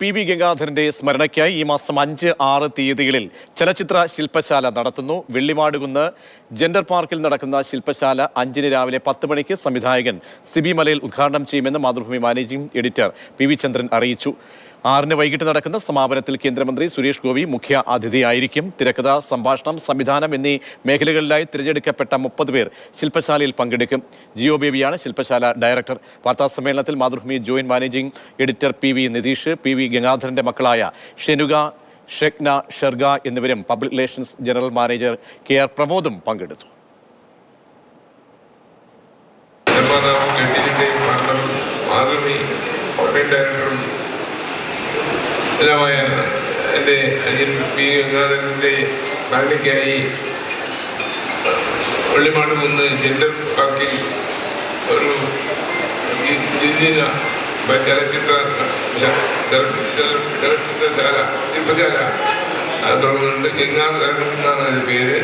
P V ഗംഗാധരന്റെ സ്മരണയ്ക്കായി ഈ മാസം അഞ്ച് ആറ് തീയതികളിൽ ചലച്ചിത്ര ശില്പശാല നടത്തുന്നു. വെള്ളിമാടുകുന്ന് ജെൻഡർ പാർക്കിൽ നടക്കുന്ന ശില്പശാല അഞ്ചിന് രാവിലെ പത്ത് മണിക്ക് സംവിധായകൻ സിബി മലയിൽ ഉദ്ഘാടനം ചെയ്യുമെന്ന് Mathrubhumi managing editor P V Chandran അറിയിച്ചു. ആറിന് വൈകിട്ട് നടക്കുന്ന സമാപനത്തിൽ കേന്ദ്രമന്ത്രി സുരേഷ് ഗോപി മുഖ്യ അതിഥിയായിരിക്കും. തിരക്കഥ സംഭാഷണം സംവിധാനം എന്നീ മേഖലകളിലായി തിരഞ്ഞെടുക്കപ്പെട്ട മുപ്പത് പേർ ശില്പശാലയിൽ പങ്കെടുക്കും. ജിയോ ബേബിയാണ് ശില്പശാല ഡയറക്ടർ. വാർത്താ സമ്മേളനത്തിൽ Mathrubhumi joint managing editor P V Nitheesh P V ഗംഗാധരന്റെ മക്കളായ ഷെനുഗ ഷെഗ്ന ഷെർഗ എന്നിവരും public relations general manager K R പ്രമോദും പങ്കെടുത്തു. ഡയറക്ടറും എല്ലാമായ എന്റെ അയ്യൻ പി. ഗംഗാധരന്റെ ഭാര്യയ്ക്കായി പള്ളിമാട് കുന്ന് ജെൻഡർ പാർക്കിൽ ഒരു ചലച്ചിത്ര ചലച്ചിത്രശാല ശില്പശാല തുടങ്ങുന്നുണ്ട്. ഗംഗാധരൻ എന്നാണ് അതിന്റെ പേര്.